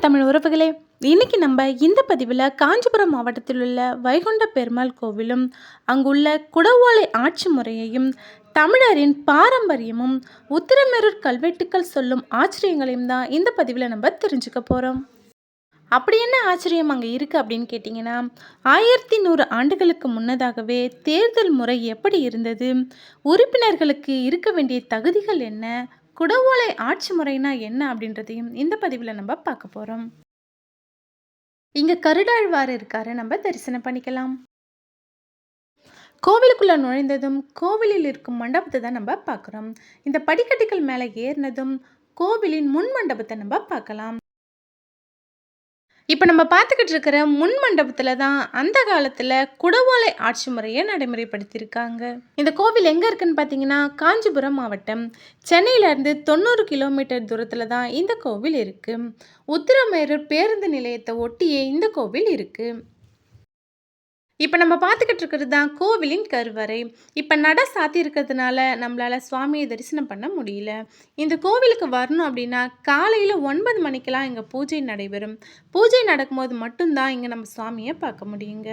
வணக்கம் தமிழ் உறவுகளே இன்னைக்கு நம்ம இந்த பதிவில் காஞ்சிபுரம் மாவட்டத்தில் உள்ள வைகுண்ட பெருமாள் கோவிலும் அங்குள்ள குடவோலை ஆட்சி முறையையும் தமிழரின் பாரம்பரியமும் உத்திரமேரூர் கல்வெட்டுக்கள் சொல்லும் ஆச்சரியங்களையும் தான் இந்த பதிவில் நம்ம தெரிஞ்சுக்க போகிறோம் அப்படி என்ன ஆச்சரியம் அங்கே இருக்குது அப்படின்னு கேட்டிங்கன்னா ஆயிரத்தி நூறு ஆண்டுகளுக்கு முன்னதாகவே தேர்தல் முறை எப்படி இருந்தது உறுப்பினர்களுக்கு இருக்க வேண்டிய தகுதிகள் என்ன குடவோலை ஆட்சி முறைனா என்ன அப்படின்றதையும் இந்த பதிவில் நம்ம பார்க்க போகிறோம் இங்கே கருடாழ்வார் இருக்காரு. நம்ம தரிசனம் பண்ணிக்கலாம். கோவிலுக்குள்ளே நுழைந்ததும் கோவிலில் இருக்கும் மண்டபத்தை தான் நம்ம பார்க்குறோம். இந்த படிக்கட்டுகள் மேலே ஏறினதும் கோவிலின் முன் மண்டபத்தை நம்ம பார்க்கலாம். இப்போ நம்ம பார்த்துக்கிட்டு இருக்கிற முன் மண்டபத்தில் தான் அந்த காலத்தில் குடவோலை ஆட்சி முறையை நடைமுறைப்படுத்தியிருக்காங்க. இந்த கோவில் எங்கே இருக்குன்னு பார்த்தீங்கன்னா காஞ்சிபுரம் மாவட்டம். சென்னையிலேருந்து தொண்ணூறு கிலோமீட்டர் தூரத்தில் தான் இந்த கோவில் இருக்குது உத்திரமேரூர் பேருந்து நிலையத்தை ஒட்டியே இந்த கோவில் இருக்குது இப்போ நம்ம பார்த்துக்கிட்டு இருக்கிறது தான் கோவிலின் கருவறை. இப்போ நட சாத்தி இருக்கிறதுனால நம்மளால் சுவாமியை தரிசனம் பண்ண முடியல. இந்த கோவிலுக்கு வரணும் அப்படின்னா காலையில் ஒன்பது மணிக்கெல்லாம் இங்கே பூஜை நடைபெறும். பூஜை நடக்கும்போது மட்டும்தான் இங்கே நம்ம சுவாமியை பார்க்க முடியுங்க.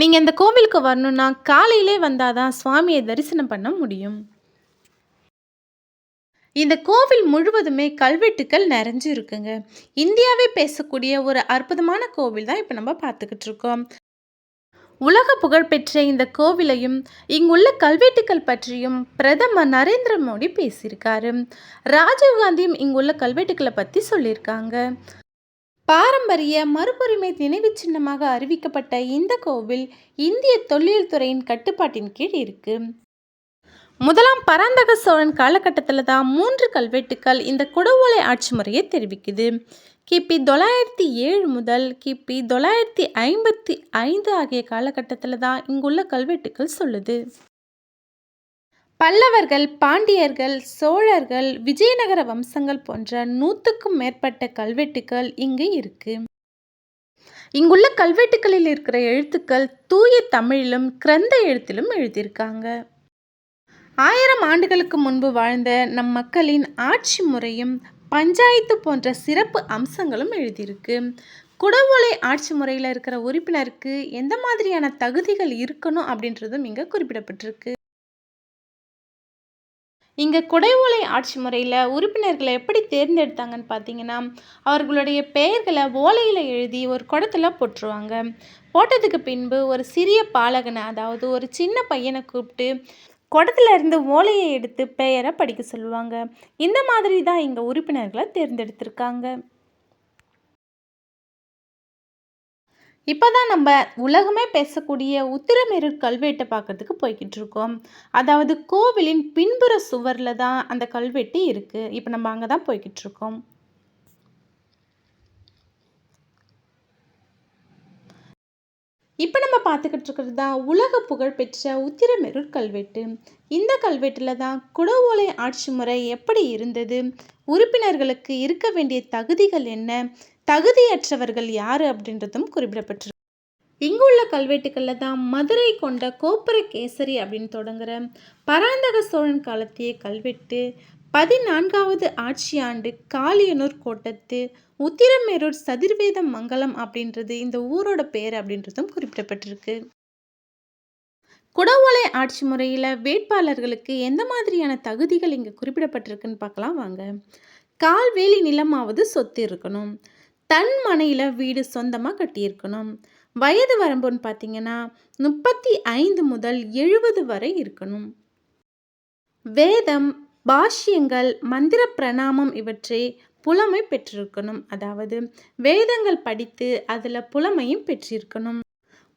நீங்கள் இந்த கோவிலுக்கு வரணும்னா காலையிலே வந்தால் தான் சுவாமியை தரிசனம் பண்ண முடியும். இந்த கோவில் முழுவதுமே கல்வெட்டுக்கள் நிறைஞ்சு இருக்குங்க இந்தியாவே பேசக்கூடிய ஒரு அற்புதமான கோவில் தான் இப்போ நம்ம பார்த்துக்கிட்டு இருக்கோம். உலக புகழ்பெற்ற இந்த கோவிலையும் இங்குள்ள கல்வெட்டுக்கள் பற்றியும் பிரதமர் நரேந்திர மோடி பேசியிருக்காரு. ராஜீவ்காந்தியும் இங்குள்ள கல்வெட்டுக்களை பற்றி சொல்லியிருக்காங்க. பாரம்பரிய மறுபுரிமை நினைவு சின்னமாக அறிவிக்கப்பட்ட இந்த கோவில் இந்திய தொழில்துறையின் துறையின் கட்டுப்பாட்டின் கீழ் இருக்கு. முதலாம் பராந்தக சோழன் காலகட்டத்தில் தான் மூன்று கல்வெட்டுக்கள் இந்த குடவோலை ஆட்சி முறையை தெரிவிக்குது. கிபி தொள்ளாயிரத்தி ஏழு முதல் கிபி தொள்ளாயிரத்தி ஐம்பத்தி ஐந்து ஆகிய காலகட்டத்தில் தான் இங்குள்ள கல்வெட்டுக்கள் சொல்லுது. பல்லவர்கள் பாண்டியர்கள் சோழர்கள் விஜயநகர வம்சங்கள் போன்ற நூற்றுக்கும் மேற்பட்ட கல்வெட்டுக்கள் இங்கு இருக்கு. இங்குள்ள கல்வெட்டுக்களில் இருக்கிற எழுத்துக்கள் தூய தமிழிலும் கிரந்த எழுத்திலும் எழுதியிருக்காங்க. ஆயிரம் ஆண்டுகளுக்கு முன்பு வாழ்ந்த நம் மக்களின் ஆட்சி முறையும் பஞ்சாயத்து போன்ற சிறப்பு அம்சங்களும் எழுதியிருக்கு. குடவோலை ஆட்சி முறையில் இருக்கிற உறுப்பினருக்கு எந்த மாதிரியான தகுதிகள் இருக்கணும் அப்படின்றதும் இங்கே குறிப்பிடப்பட்டிருக்கு. இங்கே குடைவோலை ஆட்சி முறையில் உறுப்பினர்களை எப்படி தேர்ந்தெடுத்தாங்கன்னு பார்த்தீங்கன்னா அவர்களுடைய பெயர்களை ஓலையில் எழுதி ஒரு குடத்தில் போட்டுருவாங்க. போட்டதுக்கு பின்பு ஒரு சிறிய பாலகனை அதாவது ஒரு சின்ன பையனை கூப்பிட்டு குடத்துல இருந்து ஓலையை எடுத்து பெயரை படிக்க சொல்லுவாங்க. இந்த மாதிரி தான் இங்கே உறுப்பினர்களை தேர்ந்தெடுத்திருக்காங்க. இப்போ தான் நம்ம உலகமே பேசக்கூடிய உத்திரமேரூர் கல்வெட்டை பார்க்கறதுக்கு போய்கிட்டு இருக்கோம். அதாவது கோவிலின் பின்புற சுவரில் தான் அந்த கல்வெட்டு இருக்குது இப்போ நம்ம அங்கே தான் போய்கிட்டு இருக்கோம். இப்போ நம்ம பார்த்துக்கிட்டு இருக்கிறது தான் உலக புகழ்பெற்ற உத்திரமெருர் கல்வெட்டு. இந்த கல்வெட்டில் தான் குடவோலை ஆட்சி முறை எப்படி இருந்தது? உறுப்பினர்களுக்கு இருக்க வேண்டிய தகுதிகள் என்ன? தகுதியற்றவர்கள் யார் அப்படின்றதும் குறிப்பிடப்பட்டிருக்கு. இங்குள்ள கல்வெட்டுக்களில் தான் மதுரை கொண்ட கோப்புர கேசரி அப்படின்னு தொடங்குற பராந்தக சோழன் காலத்திய கல்வெட்டு பதினான்காவது ஆட்சியாண்டு காளியனூர் கோட்டத்து உத்திரமேரூர் சதிர்வேத மங்கலம் அப்படின்றது இந்த ஊரோட பேர் அப்படின்றதும் குறிப்பிடப்பட்டிருக்கு. குடவோலை ஆட்சி முறையில் வேட்பாளர்களுக்கு எந்த மாதிரியான தகுதிகள் இங்கே குறிப்பிடப்பட்டிருக்குன்னு பார்க்கலாம் வாங்க. கால்வேலி நிலமாவது சொத்து இருக்கணும். தன் மனையில் வீடு சொந்தமாக கட்டியிருக்கணும். வயது வரம்புன்னு பார்த்தீங்கன்னா முப்பத்தி ஐந்து முதல் எழுபது வரை இருக்கணும். வேதம் பாஷ்யங்கள் மந்திர பிரணாமம் இவற்றை புலமை பெற்றிருக்கணும். அதாவது வேதங்கள் படித்து அதில் புலமையும் பெற்றிருக்கணும்.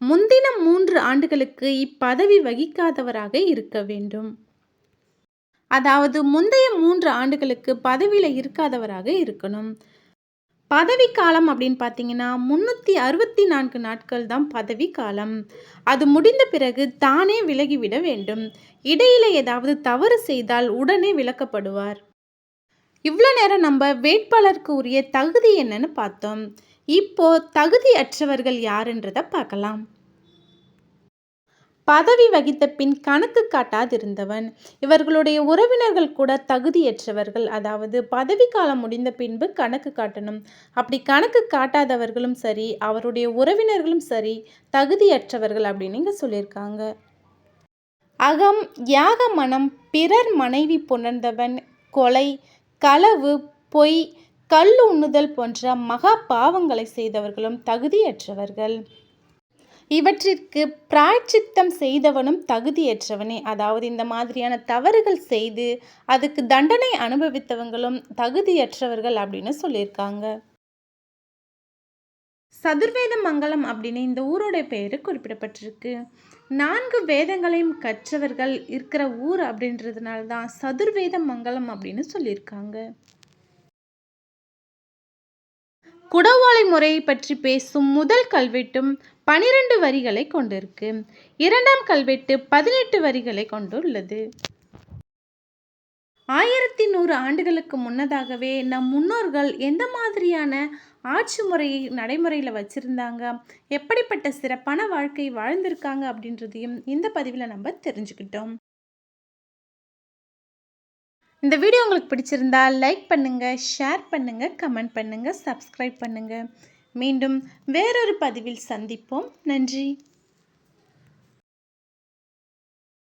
முந்தின மூன்று ஆண்டுகளுக்கு இப்பதவி வகிக்காதவராக இருக்க வேண்டும். அதாவது முந்தைய மூன்று ஆண்டுகளுக்கு பதவியில் இருக்காதவராக இருக்கணும். பதவி காலம் அப்படின்னு பார்த்தீங்கன்னா முந்நூற்றி அறுபத்தி நான்கு நாட்கள் தான் பதவி காலம். அது முடிந்த பிறகு தானே விலகிவிட வேண்டும். இடையில ஏதாவது தவறு செய்தால் உடனே விளக்கப்படுவார் இவ்வளோ நேரம் நம்ம வேட்பாளருக்கு உரிய தகுதி என்னன்னு பார்த்தோம். இப்போ தகுதி அற்றவர்கள் யாருன்றதை பார்க்கலாம். பதவி வகித்த பின் கணக்கு காட்டாதிருந்தவன். இவர்களுடைய உறவினர்கள் கூட தகுதியற்றவர்கள். அதாவது பதவி காலம் முடிந்த பின்பு கணக்கு காட்டணும். அப்படி கணக்கு காட்டாதவர்களும் சரி அவருடைய உறவினர்களும் சரி தகுதியற்றவர்கள் அப்படின்னு இங்கே சொல்லியிருக்காங்க. அகம் யாக மனம் பிறர் மனைவி புணர்ந்தவன் கொலை களவு பொய் கல் உண்ணுதல் போன்ற மகா பாவங்களை செய்தவர்களும் தகுதியற்றவர்கள். இவற்றிற்கு பிராய்ச்சித்தம் செய்தவனும் தகுதியற்றவனே. அதாவது இந்த மாதிரியான தவறுகள் செய்து அதுக்கு தண்டனை அனுபவித்தவங்களும் தகுதியற்றவர்கள் அப்படின்னு சொல்லியிருக்காங்க. சதுர்வேத மங்கலம் அப்படின்னு இந்த ஊரோட பெயர் குறிப்பிடப்பட்டிருக்கு. நான்கு வேதங்களையும் கற்றவர்கள் இருக்கிற ஊர் அப்படின்றதுனால தான் சதுர்வேத மங்கலம் அப்படின்னு சொல்லியிருக்காங்க. குடவோலை முறையை பற்றி பேசும் முதல் கல்வெட்டும் பனிரெண்டு வரிகளை கொண்டிருக்கு. இரண்டாம் கல்வெட்டு பதினெட்டு வரிகளை கொண்டுள்ளது. ஆயிரத்தி நூறு ஆண்டுகளுக்கு முன்னதாகவே நம் முன்னோர்கள் எந்த மாதிரியான ஆட்சி முறையை நடைமுறையில் வச்சுருந்தாங்க? எப்படிப்பட்ட சிறப்பான வாழ்க்கை வாழ்ந்திருக்காங்க அப்படின்றதையும் இந்த பதிவில் நம்ம தெரிஞ்சுக்கிட்டோம். இந்த வீடியோ உங்களுக்கு பிடிச்சிருந்தா லைக் பண்ணுங்கள் ஷேர் பண்ணுங்கள் கமெண்ட் பண்ணுங்கள் சப்ஸ்கிரைப் பண்ணுங்கள் மீண்டும் வேறொரு பதிவில் சந்திப்போம். நன்றி.